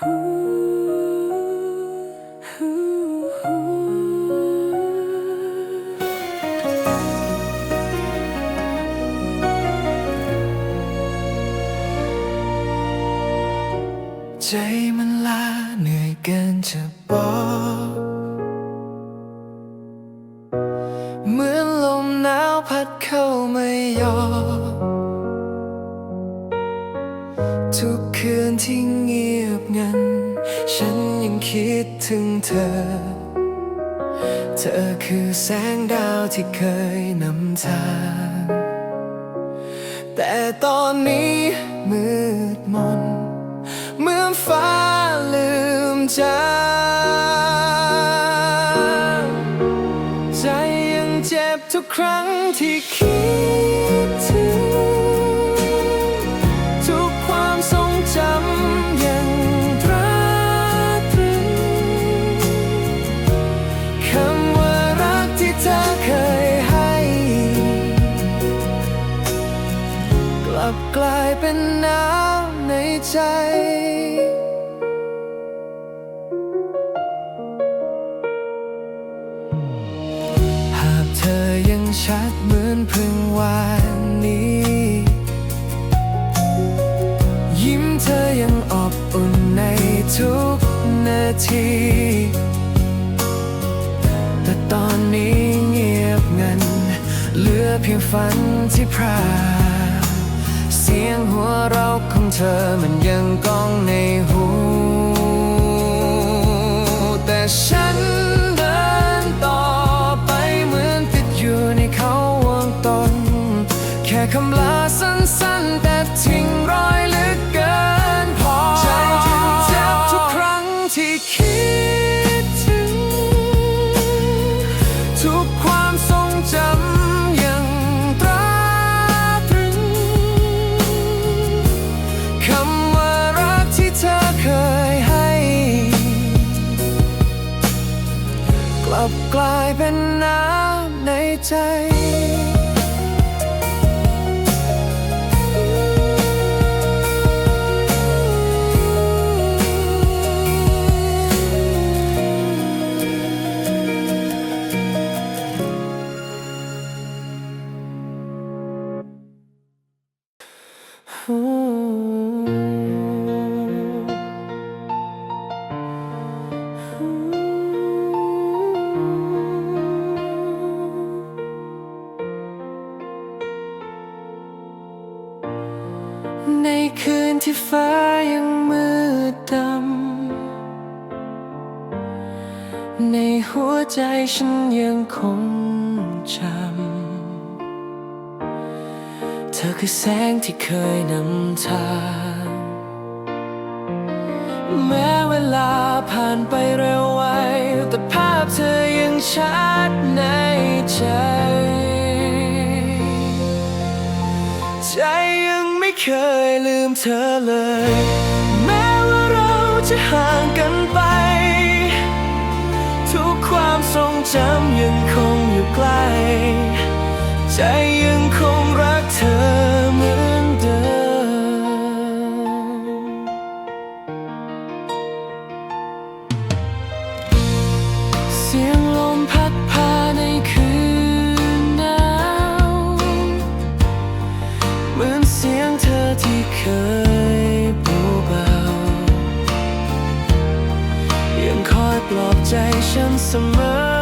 ใที่คิดถึงทุกความทรงจำยังตราตรึงคำว่ารักที่เธอเคยให้ กลับกลายเป็นน้ำในใจ เพียงฝันที่พราเสียงหัวเราะของเธอมันยังก้องในหู แต่ฉันเดินต่อไปเหมือนติดอยู่ในเขาวงตน แค่คำลา เคยนำทางแม้เวลาผ่านไปเร็วไว แต่ภาพเธอยังชัดในใจ ใจยังไม่เคยลืมเธอเลย แม้ว่าเราจะห่างกันไป ทุกความทรงจำยังคงอยู่ใกล้ใจ ปลอบใจฉันเสมอ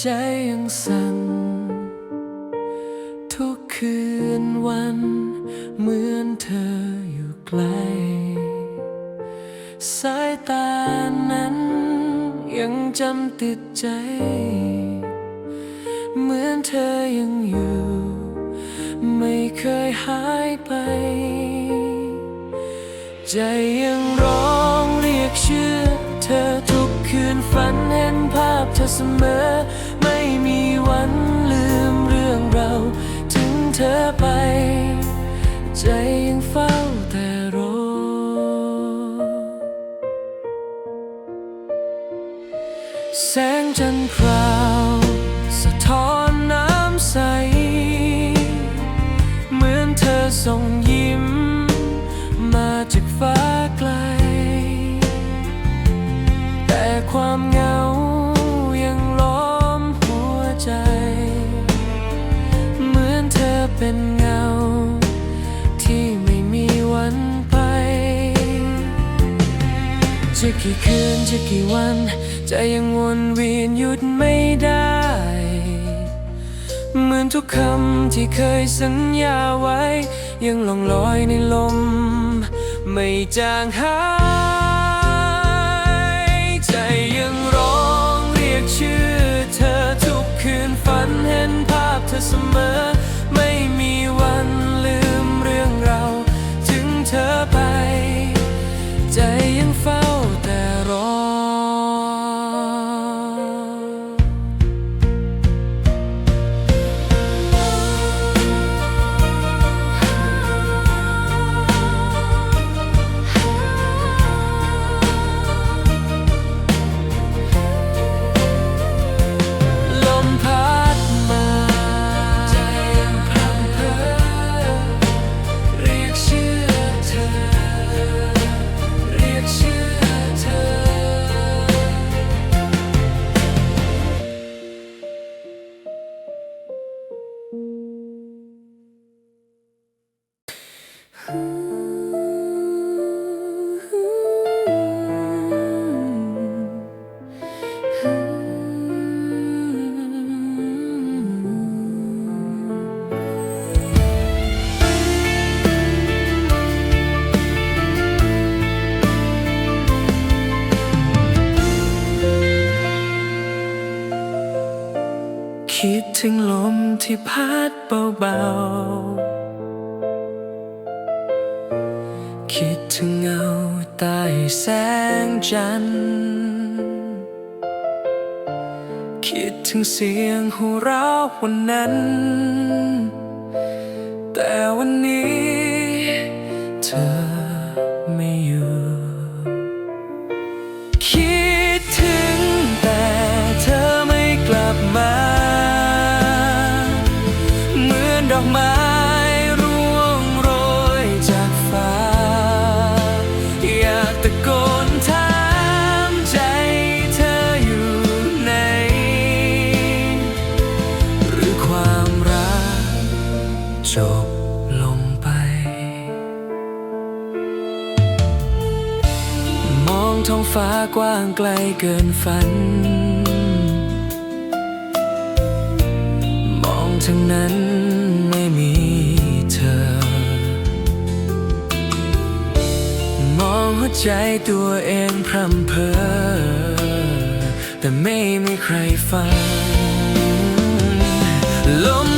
ใจยังสั่น ทุกคืนวัน เหมือนเธออยู่ไกล สายตานั้นยังจำติดใจ คืนฝันเห็นภาพเธอเสมอ ไม่มีวันลืมเรื่องเรา ถึงเธอไป ใจยังเฝ้าแต่รอแสงจันทร์พราว สะท้อนน้ำใส เหมือนเธอส่ง กี่คืนจะกี่วันใจยังวนเวียนหยุดไม่ได้ เหมือนทุกคำที่เคยสัญญาไว้ ยังลองลอยในลม ไม่จางหายใจยังร้องเรียกชื่อเธอทุกคืนฝันเห็นภาพเธอเสมอ แเบาๆ คิดถึงเงาใต้แสงจันทร์คิดถึงเสียงหัวเราะวันนั้น แต่วันนี้ ท้องฟ้ากว้างไกลเกินฝัน มองทางนั้นไม่มีเธอ มองหัวใจตัวเองพร่ำเพ้อแต่ไม่มีใครฟังลม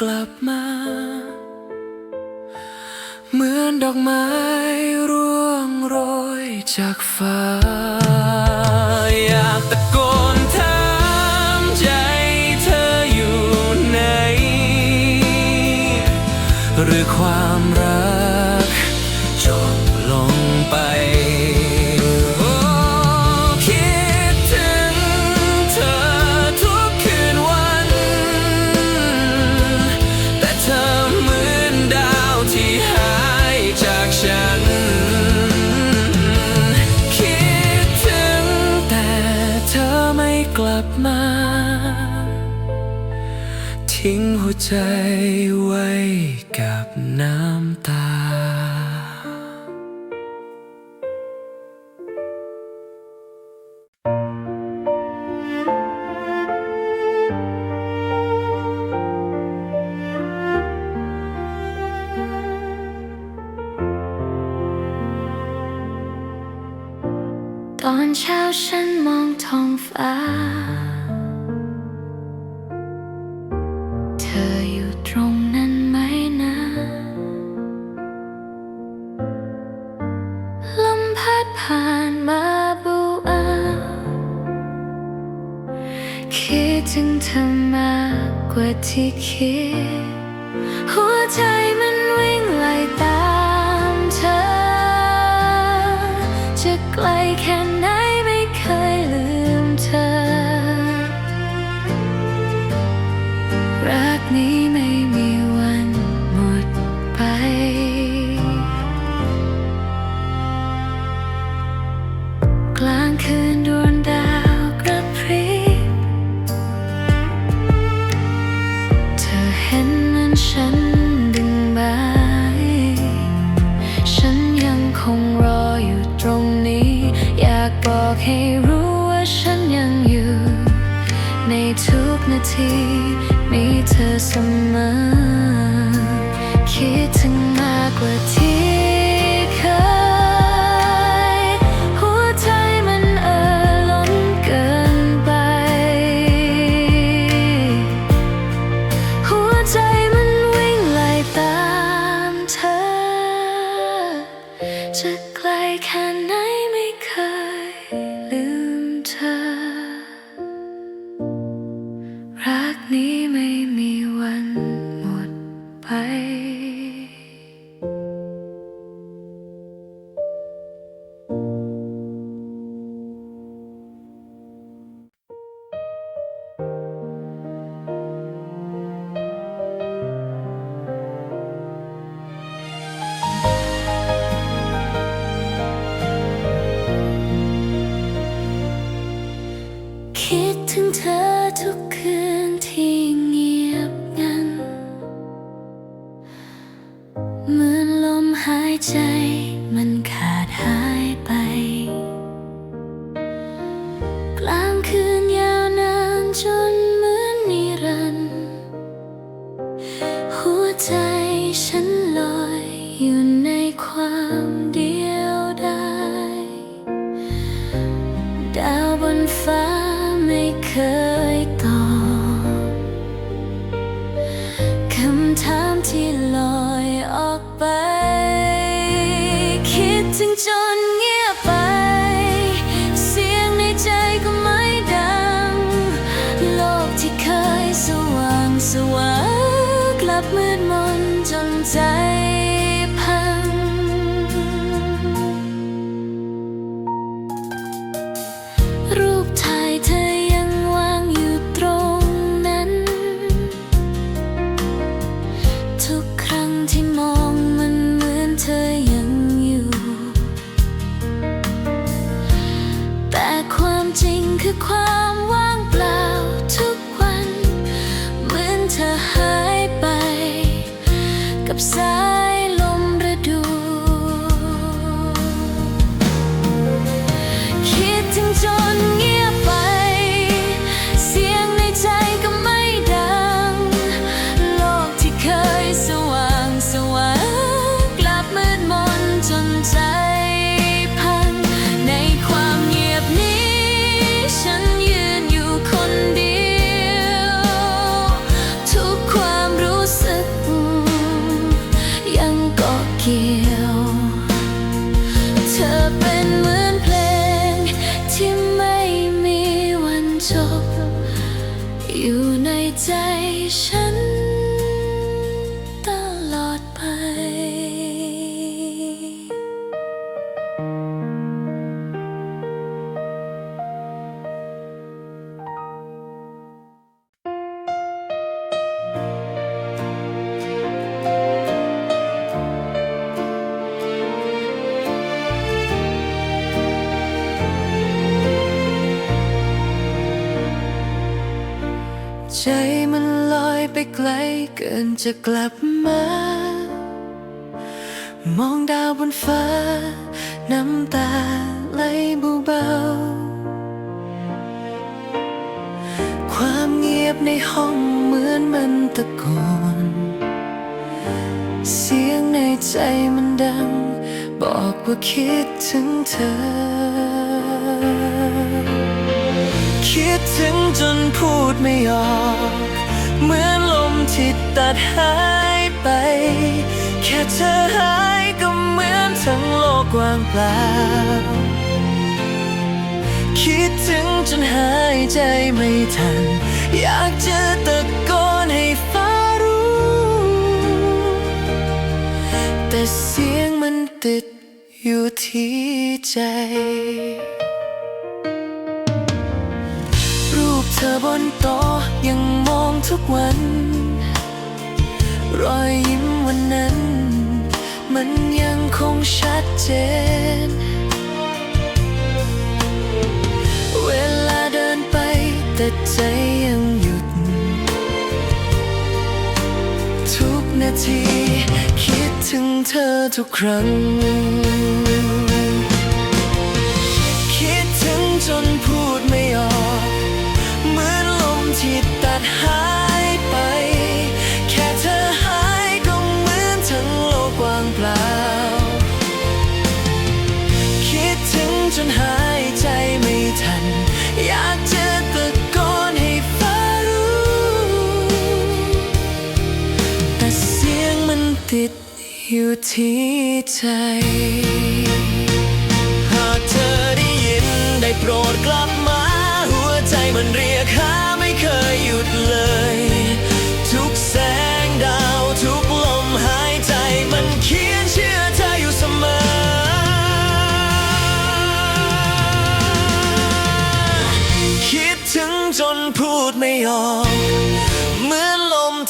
กลับมา เหมือนดอกไม้ร่วงโรยจากฟ้า ใจไว้กับน้ำ like him. 깃은 다독한 บมืดมนจนใจ ไกลเกินจะกลับมา มองดาวบนฟ้า น้ำตาไหลเบาๆความเงียบในห้องเหมือนมันตะโกน เสียงในใจมันดัง บอกว่าคิดถึงเธอ คิดถึงจนพูดไม่ออกเหมือน ที่ตัดหายไป แค่เธอหายก็เหมือนทั้งโลกกว้างเปล่า คิดถึงจนหายใจไม่ทัน อยากจะตะโกนให้ฟ้ารู้ แต่เสียงมันติดอยู่ที่ใจ รูปเธอบนโต๊ะยังมองทุกวัน รอยยิ้มวันนั้น มันยังคงชัดเจน เวลาเดินไปแต่ใจยังหยุด ทุกนาที คิดถึงเธอทุกครั้ง คิดถึงจน อยู่ที่ใจ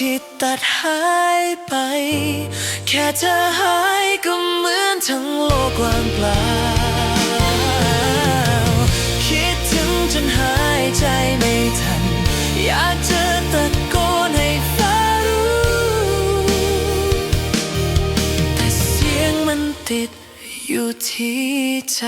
ที่ตัดหายไป แค่เธอหายก็เหมือนทั้งโลกว้างเปล่า คิดถึงจนหายใจไม่ทัน อยากจะตะโกนให้ฟ้ารู้ แต่เสียงมันติดอยู่ที่ใจ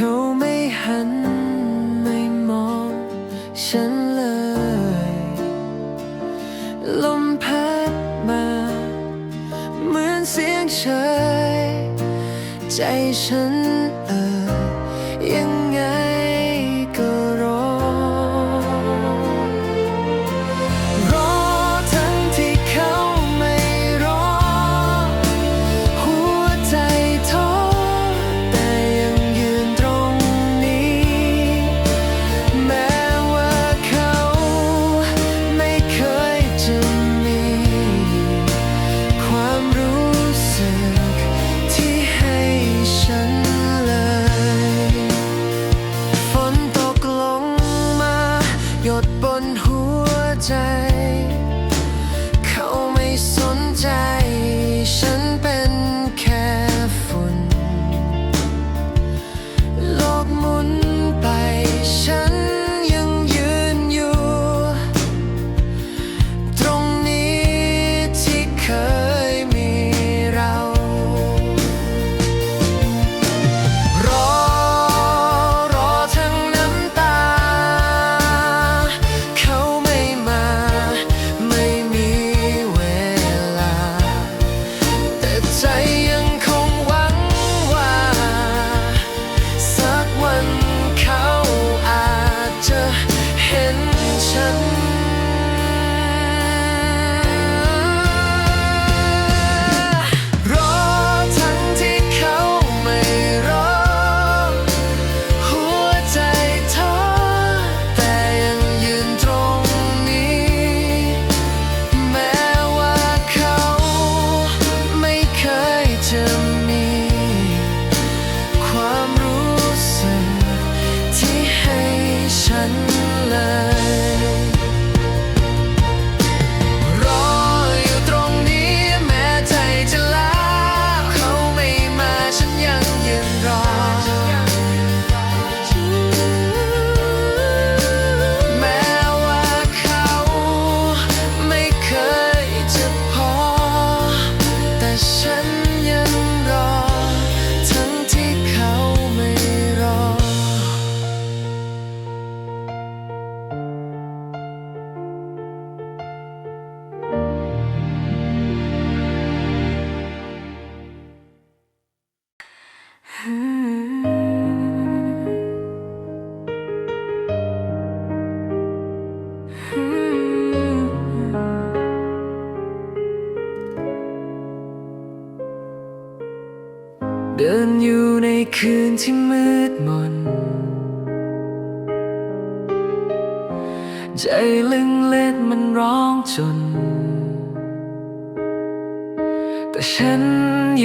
เขาไม่หันไม่มองฉันเลย ลมพัดมา เหมือนเสียงเฉยใจฉัน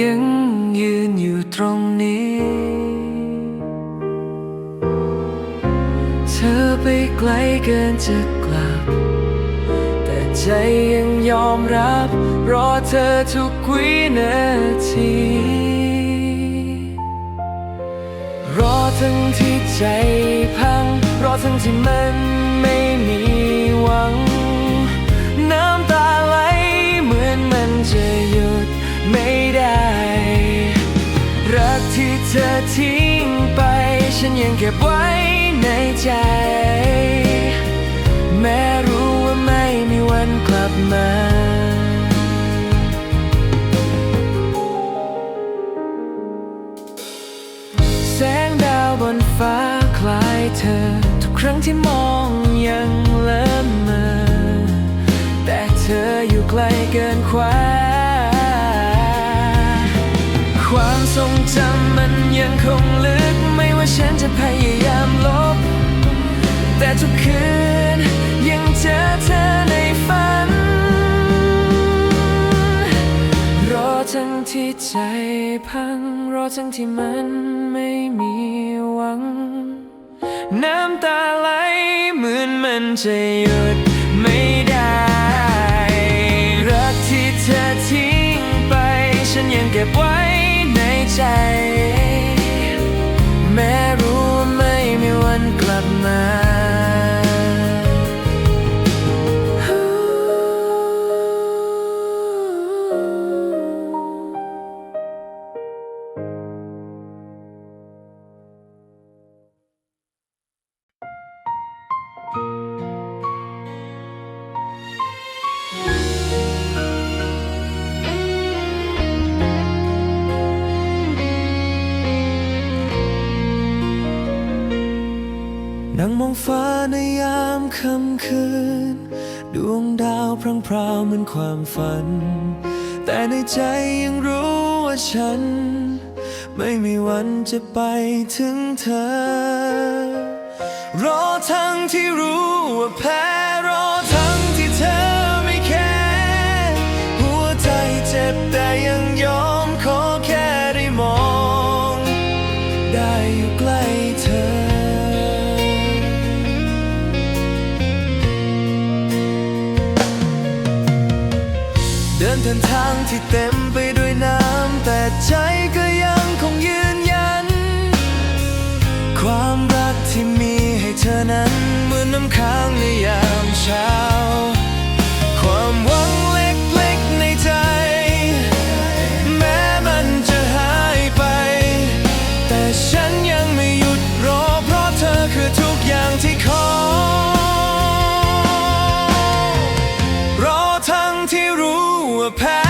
ยังยืนอยู่ตรงนี้ เธอไปไกลเกินจะกลับ แต่ใจยังยอมรับ รอเธอทุกวินาที รอทั้งที่ใจพัง รอทั้งที่มันไม่มีหวังน้ำตาไหลเหมือนมันจะหยุดไม่ ธอทิ้งไป ฉันยังเก็บไว้ในใจ แม้รู้ว่าไม่มีวันกลับมาแสงดาวบนฟ้าคล้ายเธอ ทุกครั้งที่มองยังเลิมเมอแต่เธออยู่ไกลเกินกว่าความทรงจำ ยังคงลึกไม่ว่าฉันจะพยายามลบ แต่ทุกคืนยังเจอเธอในฝัน รอทั้งที่ใจพัง รอทั้งที่มันไม่มีหวัง น้ำตาไหลเหมือนมันจะหยุดไม่ได้ รักที่เธอทิ้งไป ฉันยังเก็บไว้ในใจ วัน เช้า ความหวังเล็กๆในใจ แม้มันจะหายไป แต่ฉันยังไม่หยุดรอ เพราะเธอคือทุกอย่างที่ขอ รอทั้งที่รู้ว่าแพ้